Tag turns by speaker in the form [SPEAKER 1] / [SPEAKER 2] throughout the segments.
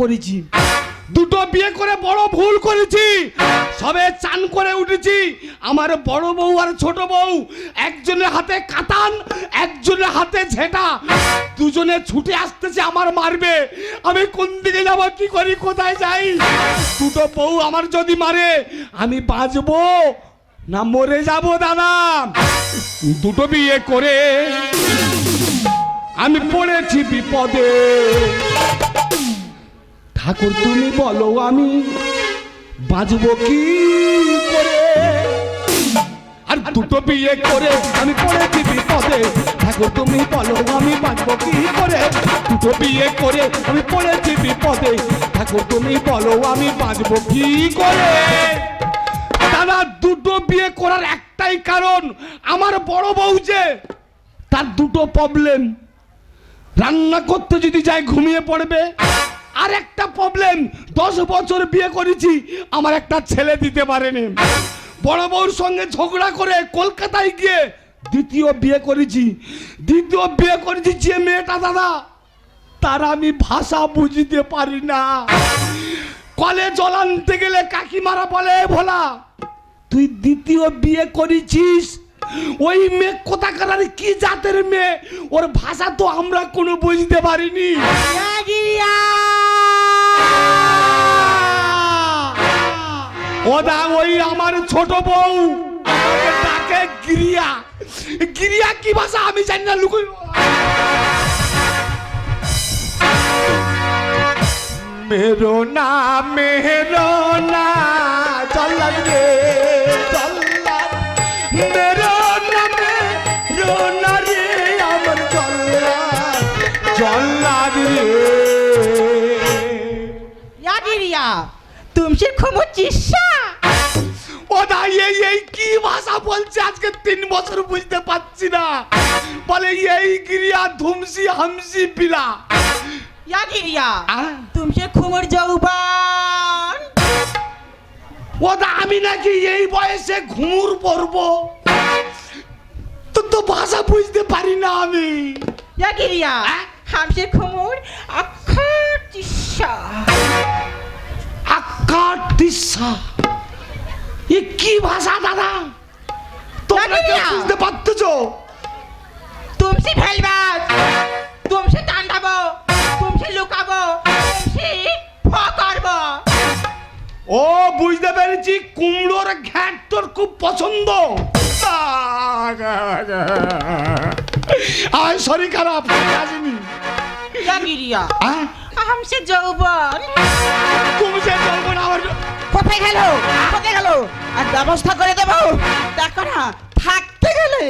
[SPEAKER 1] করেছি দুটো বিয়ে করে বড় ভুল করেছি সবে চান করে উঠেছি আমার বড় বউ আর ছোট বউ একজনের হাতে কাতান একজনের হাতে ঝেটা দুজনে ছুটে আসতেছে আমার মারবে আমি কোন দিকে যাবো কি করি কোথায় যাই দুটো বউ আমার যদি মারে আমি বাঁচবো না মরে যাব দাদা দুটো বিয়ে করে আমি পড়েছি বিপদে ঠাকুর তুমি বলো আমি বাঁচব কি করে আর দুটো বিয়ে করে আমি পড়েছি বিপদে ঠাকুর তুমি বলো আমি বাঁচব কি করে দুটো বিয়ে করে আমি পড়েছি বিপদে ঠাকুর তুমি বলো আমি বাঁচব কি করে দাদা দুটো বিয়ে করার একটাই কারণ আমার বড় বউ যে তার দুটো প্রবলেম রান্না করতে যদি যায় ঘুমিয়ে পড়বে আর একটা প্রবলেম দশ বছর বিয়ে করেছি আমার একটা ছেলে দিতে পারেনি বড় বউর সঙ্গে ঝগড়া করে কলকাতায় গিয়ে দ্বিতীয় বিয়ে করেছি দ্বিতীয় বিয়ে করেছি যে মেয়েটা দাদা তার আমি ভাষা বুঝিতে পারি না কলে জল আনতে গেলে কাকিমারা বলে ভোলা তুই দ্বিতীয় বিয়ে করেছিস ওই মেয়ে কোথাকার কি জাতের মেয়ে ওর ভাষা তো আমরা কোনো বুঝতে পারিনি ওদা ওই আমার ছোট বউ ডাকে গিরিয়া গিরিয়া কি ভাষা আমি জানি না লুকুই मेरो ना मेरो ना चल
[SPEAKER 2] তুমসির ক্ষমো চিসা
[SPEAKER 1] ও এই এই কি ভাষা বলছে আজকে তিন বছর বুঝতে পারছি না বলে এই গিরিয়া ধুমসি হামসি পিলা
[SPEAKER 2] या गिरिया तुमसे खुमर जौबान
[SPEAKER 1] ওদা আমি নাকি এই বয়সে ঘুমুর পরব তো তো ভাষা বুঝতে পারি না আমি
[SPEAKER 2] या गिरिया हमसे खुमर अखा चिशा
[SPEAKER 1] উড়িষ্যা এ কি ভাষা দাদা তোমরা কি বুঝতে পারতেছ
[SPEAKER 2] তুমসি তুমসি টান্ডাবো তুমসি লুকাবো তুমসি ফ
[SPEAKER 1] ও বুঝতে পেরেছি কুমড়োর ঘ্যাট তোর খুব পছন্দ আয় শরীর খারাপ আসেনি
[SPEAKER 2] হামসে যৌবন
[SPEAKER 1] কুমসে যৌবন আমার
[SPEAKER 2] কোথায় গেল কোথায় গেল আর ব্যবস্থা করে দেবো দেখো না থাকতে গেলে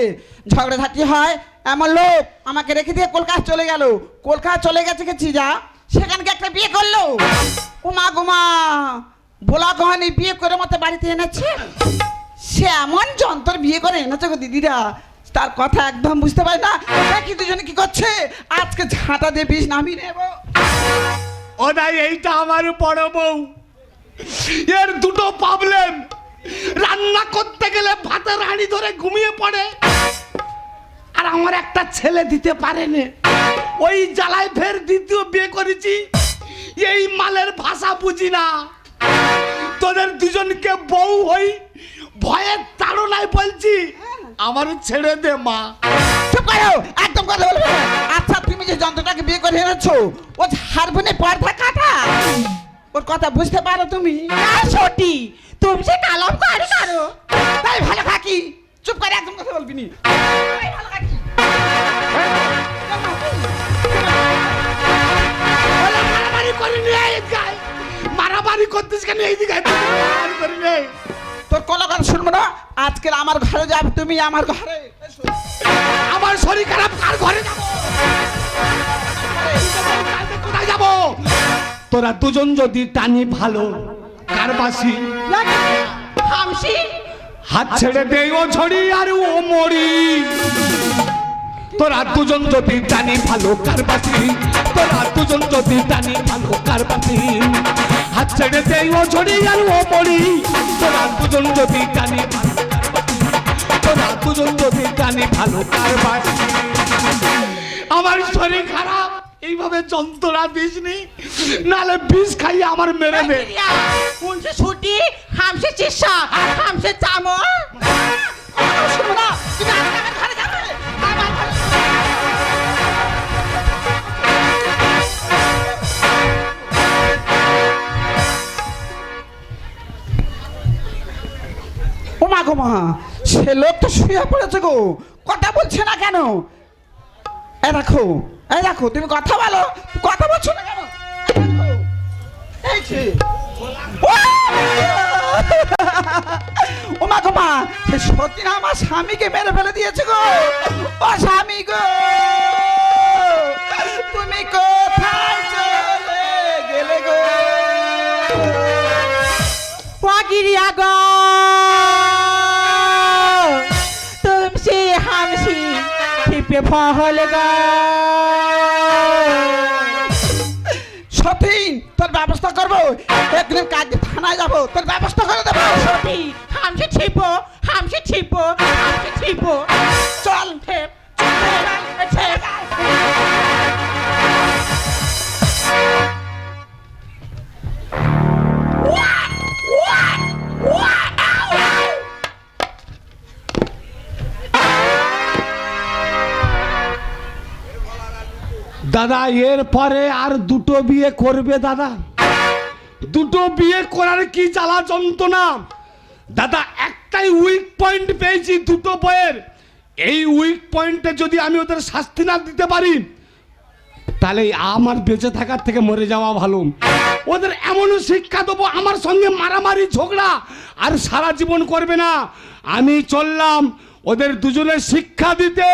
[SPEAKER 2] ঝগড়াঝাটি হয় এমন লোক আমাকে রেখে দিয়ে কলকাতা চলে গেল কলকাতা চলে গেছে গেছি যা সেখানকে একটা বিয়ে করলো উমা গুমা ভোলা গহনি বিয়ে করে মতো বাড়িতে এনেছে সে এমন যন্ত্র বিয়ে করে এনেছে গো দিদিরা তার কথা একদম বুঝতে পারি না কি দুজনে কি করছে আজকে ঝাঁটা দিয়ে বিষ নামিয়ে নেবো
[SPEAKER 1] ও এইটা আমার বড় বউ এর দুটো প্রবলেম রান্না করতে গেলে ভাতের হাঁড়ি ধরে ঘুমিয়ে পড়ে আর আমার একটা ছেলে দিতে পারেনি ওই জ্বালায় ফের দ্বিতীয় বিয়ে করেছি এই মালের ভাষা বুঝি না তোদের দুজনকে বউ হই ভয়ের তাড়নায় বলছি হ্যাঁ। আমার ছেড়ে দে মা
[SPEAKER 2] করো একদম কথা বলবো আচ্ছা তুমি যে যন্ত্রটাকে বিয়ে করে এনেছো ও হারমোনিয়াম পর্দা কাটা ওর কথা বুঝতে পারো তুমি সটি তুমি যে কালাম কারি করো তাই ভালো থাকি চুপ করে একদম কথা বলবি নি
[SPEAKER 1] ভালো মারামারি করিনি মারামারি করতেছ কেন এই দিকে করে করিনি
[SPEAKER 2] তোর কোনো কথা শুনবো না আজকের আমার ঘরে যাব তুমি আমার ঘরে
[SPEAKER 1] আমার শরীর খারাপ কার ঘরে যাব কোথায় যাব তোরা দুজন যদি টানি ভালো কার বাসি হাত ছেড়ে দে ও ছড়ি আর ও মরি তোরা দুজন যদি টানি ভালো কার বাসি তোরা দুজন যদি টানি ভালো কার বাসি হাত ছেড়ে দেই ও ঝরি আর ও পড়ি তোরা দুজন যদি জানি তোরা দুজন যদি জানি ভালো কারবার আমার শরীর খারাপ এইভাবে যন্ত্রণা দিস নি নালে বিষ খাইয়ে আমার মেরে দে
[SPEAKER 2] কোনছে ছুটি হামসে চিসা হামসে চামড় শুনো না
[SPEAKER 1] ও মা গো মা সে লোক তো শুয়ে পড়েছে গো কথা বলছে না কেন এ দেখো এ দেখো তুমি কথা বলো কথা বলছো না কেন ও মা গো মা সে সতীন আমার স্বামীকে মেরে ফেলে দিয়েছে গো ও স্বামী গো তুমি কোথায় চলে গেলে গো
[SPEAKER 2] পাগিরিয়া গো পে ফল
[SPEAKER 1] সতীন তোর ব্যবস্থা করবো এরপরে আর দুটো বিয়ে করবে দাদা দুটো বিয়ে করার কি জ্বালা যন্ত্রণা দাদা একটাই উইক পয়েন্ট পেয়েছি দুটো বইয়ের এই উইক পয়েন্টে যদি আমি ওদের শাস্তি না দিতে পারি তাহলে আমার বেঁচে থাকার থেকে মরে যাওয়া ভালো ওদের এমন শিক্ষা দেবো আমার সঙ্গে মারামারি ঝগড়া আর সারা জীবন করবে না আমি চললাম ওদের দুজনের শিক্ষা দিতে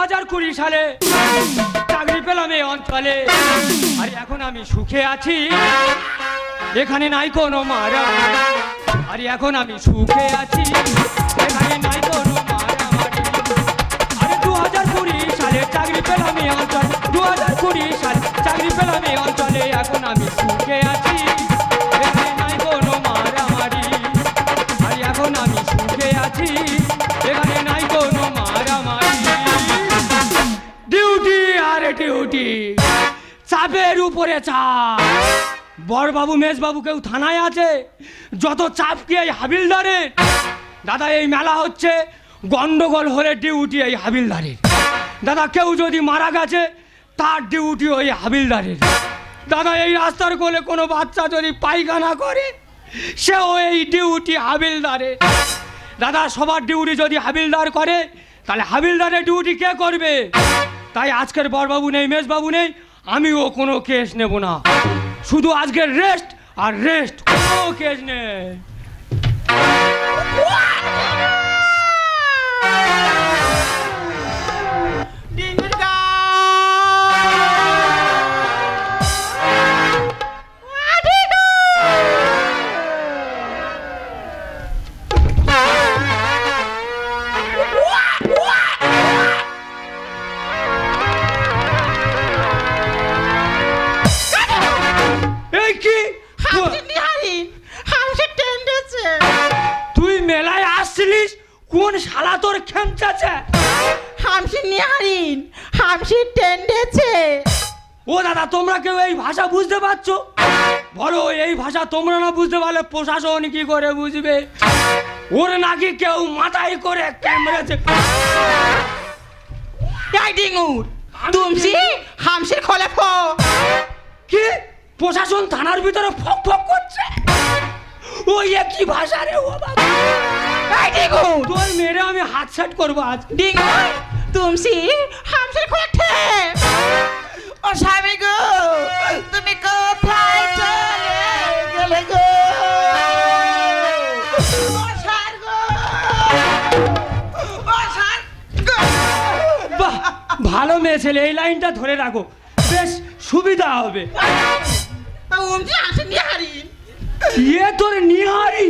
[SPEAKER 1] হাজার কুড়ি সালে চাকরি পেলাম এই অঞ্চলে আর এখন আমি সুখে আছি এখানে নাই কোনো মারা আর এখন আমি সুখে আছি এখানে নাই কোনো মারামারি আরে দু হাজার কুড়ি সালে চাকরি পেলাম এই অঞ্চল দু হাজার কুড়ি সালে চাকরি পেলাম এই অঞ্চলে এখন আমি সুখে আছি উপরে চাপ বড়বাবু মেজবাবু কেউ থানায় আছে যত চাপ কি এই হাবিলদারের দাদা এই মেলা হচ্ছে গন্ডগোল হলে ডিউটি এই হাবিলদারের দাদা কেউ যদি মারা গেছে তার ডিউটি ওই হাবিলদারের দাদা এই রাস্তার কোলে কোনো বাচ্চা যদি পায়খানা করে সেও এই ডিউটি হাবিলদারের দাদা সবার ডিউটি যদি হাবিলদার করে তাহলে হাবিলদারের ডিউটি কে করবে তাই আজকের বরবাবু নেই মেজবাবু নেই আমিও কোনো কেস নেব না শুধু আজকের রেস্ট আর রেস্ট কোনো কেস নেই
[SPEAKER 2] নিহারি হাউসে টেন্ডেছে
[SPEAKER 1] তুই মেলায় আসছিলিস কোন শালা তোর খেমচাছে
[SPEAKER 2] হামসি নিহারিন হামসি টেন্ডেছে
[SPEAKER 1] ও দাদা তোমরা কেউ এই ভাষা বুঝতে পারছো বলো এই ভাষা তোমরা না বুঝতে পারলে প্রশাসন কি করে বুঝবে ওর নাকি কেউ মাথায় করে ক্যামেরাতে
[SPEAKER 2] রাইডিং উড তুমসি হামসির খোলা ফো
[SPEAKER 1] কি প্রশাসন থানার ভিতরে ফক ফক করছে ওই একই ভাষা রে ও বাবা তোর মেরে আমি হাত সাট করবো আজ
[SPEAKER 2] তুমসি হামসের কোঠে ও স্বামী গো তুমি কোথায় চলে গেলে গো
[SPEAKER 1] ভালো মেয়ে ছেলে এই লাইনটা ধরে রাখো বেশ সুবিধা হবে
[SPEAKER 2] অমজি নিহারি
[SPEAKER 1] ইয়ে তোর নিহারি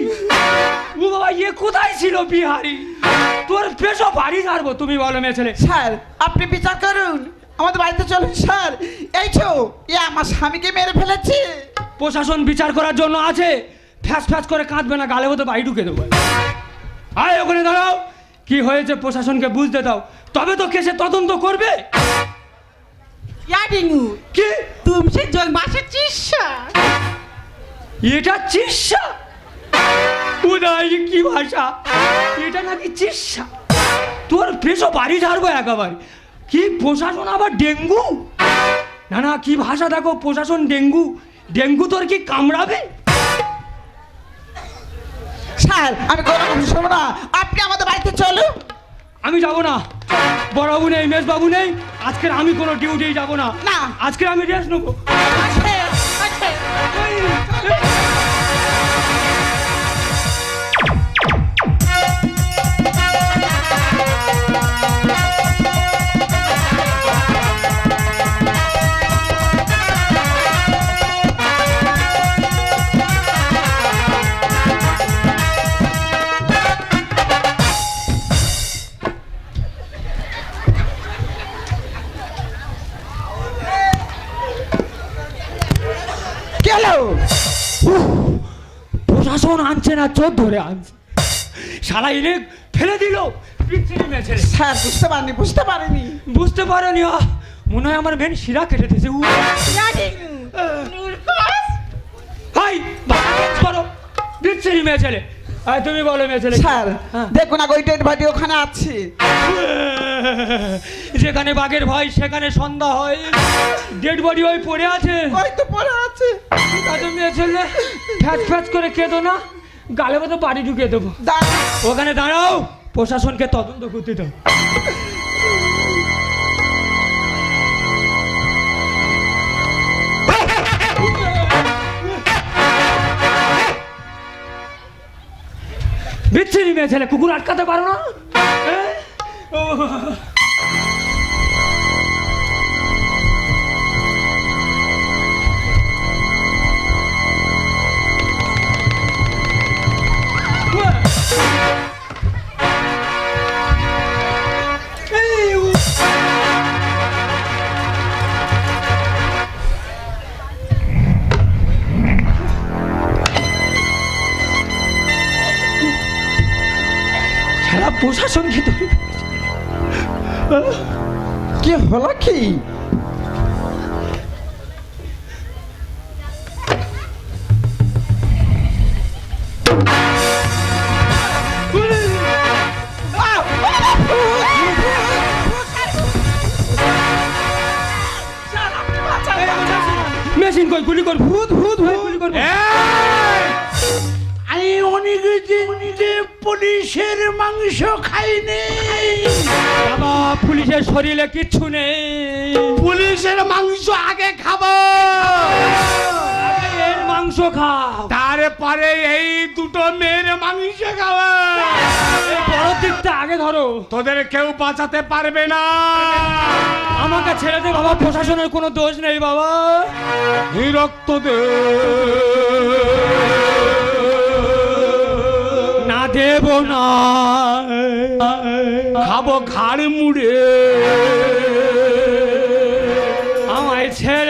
[SPEAKER 1] ও বাবা ইয়ে কোথায় ছিল বিহারি তোর পেশো বাড়ি ছাড়বো তুমি বলো মেয়ে ছেলে
[SPEAKER 2] স্যার আপনি বিচার করুন আমাদের বাড়িতে চলুন স্যার এই ছো এ আমার স্বামীকে মেরে ফেলেছি
[SPEAKER 1] প্রশাসন বিচার করার জন্য আছে ফ্যাস ফ্যাস করে কাঁদবে না গালে মতো বাড়ি ঢুকে দেবো আয় ওখানে দাঁড়াও কি হয়েছে প্রশাসনকে বুঝতে দাও তবে তো কেসে তদন্ত করবে ইয়াডিংউ কি
[SPEAKER 2] তুমসে যোগ মাসে চিসা
[SPEAKER 1] এটা চিসা উদয় কি ভাষা এটা নাকি চিসা তোর পেশো বাড়ি ঝাড়বো একেবারে কি প্রশাসন আবার ডেঙ্গু না না কি ভাষা দেখো প্রশাসন ডেঙ্গু ডেঙ্গু তোর কি কামড়াবে
[SPEAKER 2] স্যার আমি কোনো কিছু না আপনি আমাদের বাড়িতে চলুন
[SPEAKER 1] আমি যাব না বড়বাবু নেই মেশবাবু নেই আজকের আমি কোনো ডিউটি যাব না আজকের আমি রেস্ট নেবো না চোর ধরে আনছে সারা এনে ফেলে দিল
[SPEAKER 2] স্যার বুঝতে পারিনি বুঝতে পারিনি
[SPEAKER 1] বুঝতে পারেনি মনে হয় আমার মেন শিরা কেটে দিয়েছে বিচ্ছিরি তুমি বলো
[SPEAKER 2] স্যার হ্যাঁ। না ওখানে
[SPEAKER 1] যেখানে বাঘের ভয় সেখানে সন্ধ্যা হয় ডেড বডি ওই পড়ে আছে ওই মেয়ে ছেলে করে কেঁদো না গালে মতো বাড়ি ঢুকিয়ে দেবো ওখানে দাঁড়াও প্রশাসনকে তদন্ত করতে দাও বিচ্ছিন্ন মেয়ে ছেলে কুকুর আটকাতে পারো না হ্যাঁ? করে গুলি কর ভূত ভূত হয়ে গুলি কর
[SPEAKER 3] আমি অনেক যে পুলিশের মাংস খাইনি
[SPEAKER 1] বাবা পুলিশের শরীরে কিচ্ছু নেই
[SPEAKER 3] পুলিশের মাংস আগে খাবো
[SPEAKER 1] মাংস খাও
[SPEAKER 3] তারপরে এই দুটো মেয়ের মাংস খাওয়া
[SPEAKER 1] বড় আগে ধরো
[SPEAKER 3] তোদের কেউ বাঁচাতে পারবে না
[SPEAKER 1] আমাকে ছেড়ে দে বাবা প্রশাসনের কোনো দোষ নেই বাবা
[SPEAKER 3] বিরক্ত দে না দেব না খাবো ঘাড় মুড়ে আমায় ছেড়ে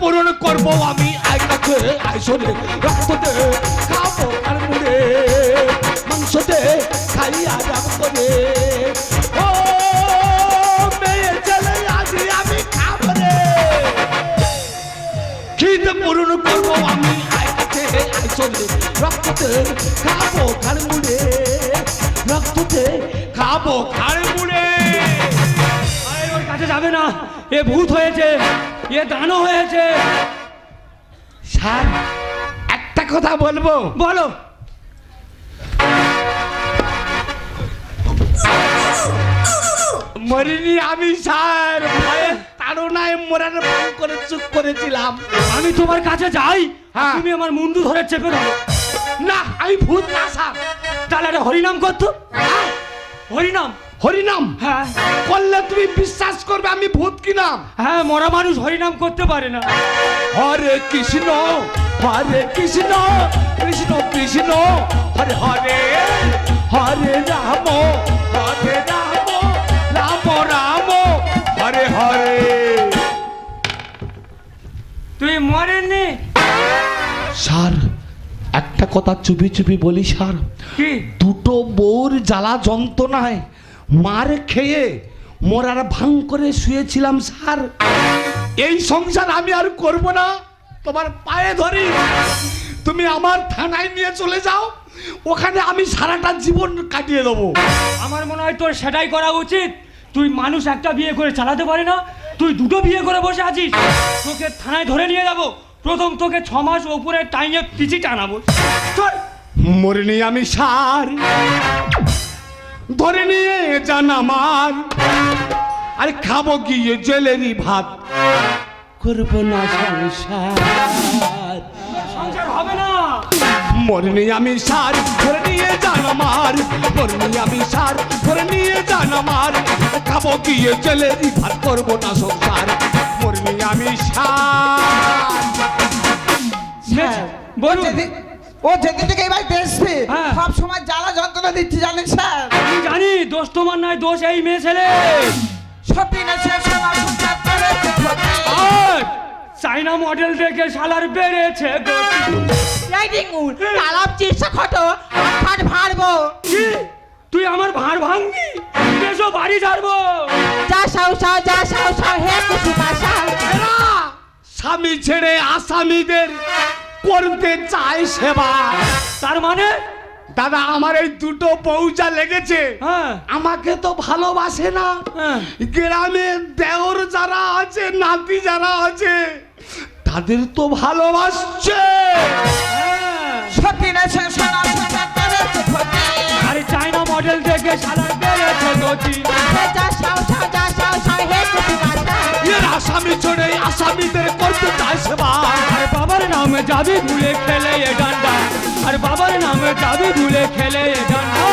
[SPEAKER 3] পূরণ করব আমি আয়নাকে আইসনে রক্ততে খাবো আর মুড়ে মাংসতে খাই আরাম করে ও মেয়ে চলে আজি আমি খাবো রে খিদ পূরণ করব আমি আয়নাকে আইসনে রক্ততে খাবো আর মুড়ে রক্ততে খাবো আর মুড়ে
[SPEAKER 1] কাছে যাবে না এ ভূত হয়েছে এ ইয়ে দানও হয়েছে
[SPEAKER 3] স্যার একটা কথা বলবো বলো মরিনি আমি স্যার ভয়ে তাড়নায় মরার ভান করে চুপ করেছিলাম
[SPEAKER 1] আমি তোমার কাছে যাই হ্যাঁ তুমি আমার মুন্ডু ধরে চেপে ধরো
[SPEAKER 3] না আমি ভূত না স্যার
[SPEAKER 1] তাহলে হরিনাম করতো হ্যাঁ। হরিনাম হরিনাম হ্যাঁ
[SPEAKER 3] করলে তুমি বিশ্বাস করবে আমি ভূত নাম
[SPEAKER 1] হ্যাঁ মরা মানুষ হরিনাম করতে পারে না
[SPEAKER 3] হরে কৃষ্ণ হরে কৃষ্ণ কৃষ্ণ কৃষ্ণ হরে হরে হরে রাম হরে রাম রাম রাম হরে হরে
[SPEAKER 1] তুই মরেনি
[SPEAKER 3] স্যার একটা কথা চুপি চুপি বলি স্যার দুটো বউর জ্বালা যন্ত্রণায় মার খেয়ে মরার ভাং করে শুয়েছিলাম স্যার
[SPEAKER 1] এই সংসার আমি আর করব না তোমার পায়ে ধরি তুমি আমার থানায় নিয়ে চলে যাও ওখানে আমি সারাটা জীবন কাটিয়ে দেবো আমার মনে হয় তোর সেটাই করা উচিত তুই মানুষ একটা বিয়ে করে চালাতে পারে না তুই দুটো বিয়ে করে বসে আছিস তোকে থানায় ধরে নিয়ে যাবো প্রথম তোকে ছ মাস ওপরে টাইমে পিছি টানাবো তোর
[SPEAKER 3] মরিনি আমি সার ধরে নিয়ে যান আমার আরে খাবো গিয়ে জেলেরই ভাত করব না
[SPEAKER 1] সংসার হবে না
[SPEAKER 3] মরনি আমি সার ধরে নিয়ে যান আমার মরনি আমি সার ধরে নিয়ে যান আমার খাবো গিয়ে জেলেরই ভাত করব না সংসার মরনি আমি সার
[SPEAKER 1] হ্যাঁ। বলুন
[SPEAKER 2] ও যেদিন থেকে এবার বাড়িতে হ্যাঁ। সব সময় জ্বালা যন্ত্রণা দিচ্ছে জানেন স্যার
[SPEAKER 1] দোষ তোমার নয় দোষ এই মেয়ে ছেলে চাইনা মডেল দেখে সালার বেড়েছে তুই আমার ভাঁড় ভাঙবি দেশ বাড়ি ছাড়বো
[SPEAKER 2] যা সাউ সাউ যা সাউ সাউ হে কুসুমাশা
[SPEAKER 3] স্বামী ছেড়ে আসামিদের করতে চায় সেবা তার মানে দাদা আমার এই দুটো পৌঁছা লেগেছে হ্যাঁ। আমাকে তো ভালোবাসে না হ্যাঁ। গ্রামে দেওর যারা আছে নাতি যারা আছে তাদের তো ভালোবাসছে সত্যি না আরে চাইনা মডেল থেকে সারা আসামি ছোড়ে আসামিদের করতে চাই সেবা আর বাবার নামে যাবি ভুলে খেলে এ ডান্ডা আর বাবার নামে যাবি ভুলে খেলে এ ডান্ডা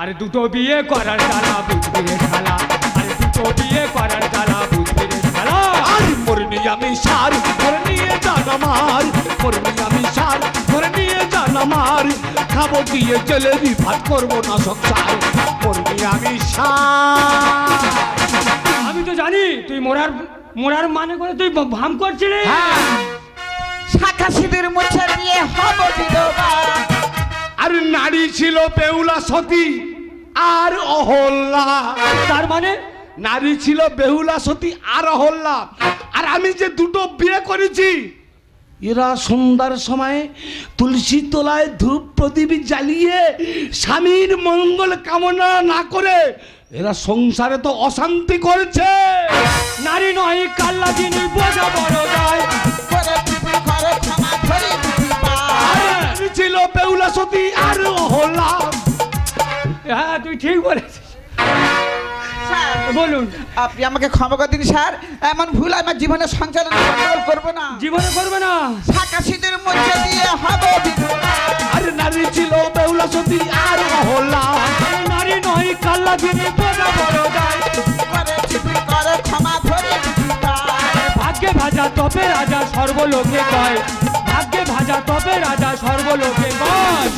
[SPEAKER 3] আর দুটো বিয়ে করার জ্বালা বুঝবি রে ঢালা আর দুটো বিয়ে করার জ্বালা বুঝবি রে ঢালা আর মরনি আমি সার করে নিয়ে জানামার আমার মরনি আমি সার করে নিয়ে জানামার খাবো দিয়ে চলে ভাত করবো না সংসার মরনি আমি সার
[SPEAKER 1] আমি তো জানি তুই মরার মরার মানে করে তুই ভাম করছিলি
[SPEAKER 2] হ্যাঁ। মোছা নিয়ে হব
[SPEAKER 3] আর নারী ছিল বেউলা সতী আর অহল্লা তার মানে নারী ছিল বেহুলা সতী আর অহল্লা আর আমি যে দুটো বিয়ে করেছি এরা সন্ধ্যার সময় তুলসী তলায় ধূপ প্রদীপ জ্বালিয়ে স্বামীর মঙ্গল কামনা না করে এরা সংসারে তো অশান্তি করছে নারী নয় কাল্লা দিনই বোঝা বড় যায় ছিল বেউলা সতী আর হোলা
[SPEAKER 1] হ্যাঁ তুই ঠিক বলেছিস বলুন
[SPEAKER 2] আপনি আমাকে ক্ষমা করে দিন স্যার এমন ভুল আমার জীবনে সঞ্চালন করবো না
[SPEAKER 1] জীবনে করবে না
[SPEAKER 2] শাখা মধ্যে দিয়ে হবে
[SPEAKER 3] নারী ছিল বেউলা সতী আর অহল্লা নারী নয় কাল্লা দিনে বড় বড় ভাগ্যে ভাজা তবে রাজা সর্বলোকে কয় ভাগ্যে ভাজা তপে রাজা সর্বলোকে কয়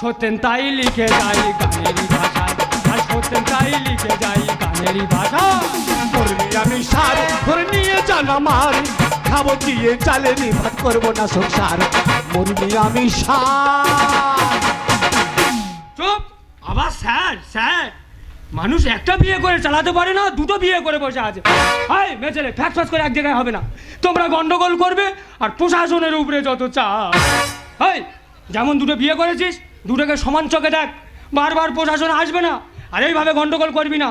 [SPEAKER 3] সত্যেন তাই লিখে যাই গানেরই ভাষা আর সত্যেন তাই লিখে যাই গানেরই ভাষা ধর্মী আমি সার ধরে জানা মার খাবো দিয়ে চালে নি ভাত করবো না সংসার মরবি আমি
[SPEAKER 1] চুপ আবার স্যার স্যার মানুষ একটা বিয়ে করে চালাতে পারে না দুটো বিয়ে করে বসে আছে হাই মেচেলে ফ্যাক্স ফ্যাক করে এক জায়গায় হবে না তোমরা গন্ডগোল করবে আর প্রশাসনের উপরে যত চা হাই যেমন দুটো বিয়ে করেছিস দুটোকে সমান চোখে দেখ বারবার প্রশাসন আসবে না আর এইভাবে গন্ডগোল করবি না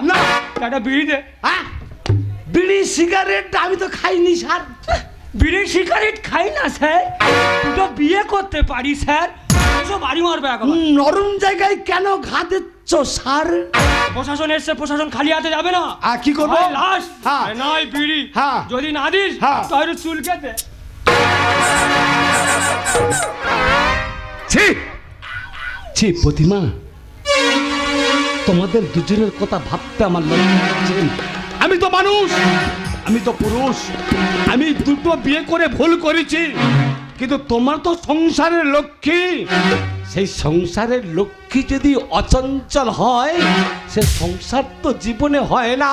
[SPEAKER 1] একটা বিড়ি দে
[SPEAKER 3] বিড়ি সিগারেট আমি তো খাইনি স্যার
[SPEAKER 1] বিড়ি সিগারেট খাই না স্যার দুটো বিয়ে করতে পারি স্যার এসব বাড়ি মারবে এখন
[SPEAKER 3] নরম জায়গায় কেন ঘা দিচ্ছ স্যার
[SPEAKER 1] প্রশাসন এসছে প্রশাসন খালি হাতে যাবে না আর কি করবে লাশ হ্যাঁ নয় বিড়ি হ্যাঁ যদি না দিস হ্যাঁ তাহলে চুল কেটে
[SPEAKER 3] ছি ছি প্রতিমা তোমাদের দুজনের কথা ভাবতে আমার লজ্জা আমি তো মানুষ আমি তো পুরুষ আমি দুটো বিয়ে করে ভুল করেছি কিন্তু তোমার তো সংসারের লক্ষ্মী সেই সংসারের লক্ষ্মী যদি অচঞ্চল হয় সে সংসার তো জীবনে হয় না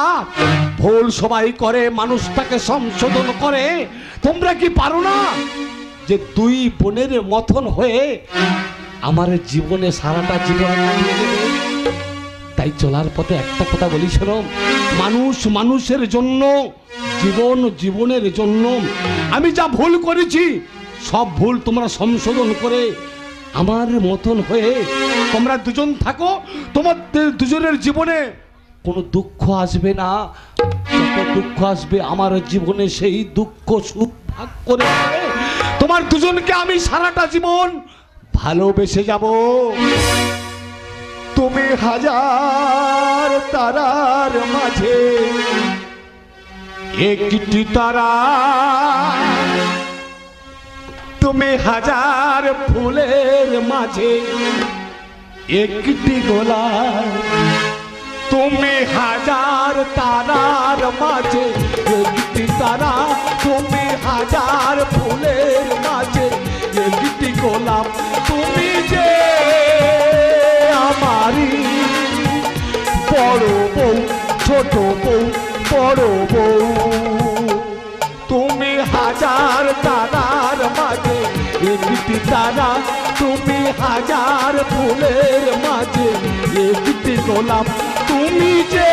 [SPEAKER 3] ভুল সবাই করে মানুষ তাকে সংশোধন করে তোমরা কি পারো না যে দুই বোনের মতন হয়ে আমার জীবনে সারাটা জীবন কাটিয়ে দেবে তাই চলার পথে একটা কথা বলি শোনম মানুষ মানুষের জন্য জীবন জীবনের জন্য আমি যা ভুল করেছি সব ভুল তোমরা সংশোধন করে আমার মতন হয়ে তোমরা দুজন থাকো তোমাদের দুজনের জীবনে কোনো দুঃখ আসবে না দুঃখ আসবে আমার জীবনে সেই দুঃখ সুখ ভাগ করে তোমার দুজনকে আমি সারাটা জীবন ভালোবেসে যাব তুমি হাজার তারার মাঝে একটি তারা তুমি হাজার ফুলের মাঝে একটি গোলা তুমি হাজার তারার মাঝে একটি তারা তুমি হাজার ফুলের মাঝে একটি গোলাপ ছোট বউ বড় বউ তুমি হাজার তারার মাঝে একটি তারা তুমি হাজার ফুলের মাঝে একটি গোলাপ তুমি যে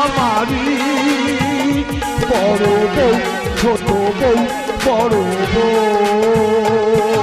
[SPEAKER 3] আমারি বড় বউ ছোট বউ বড় বউ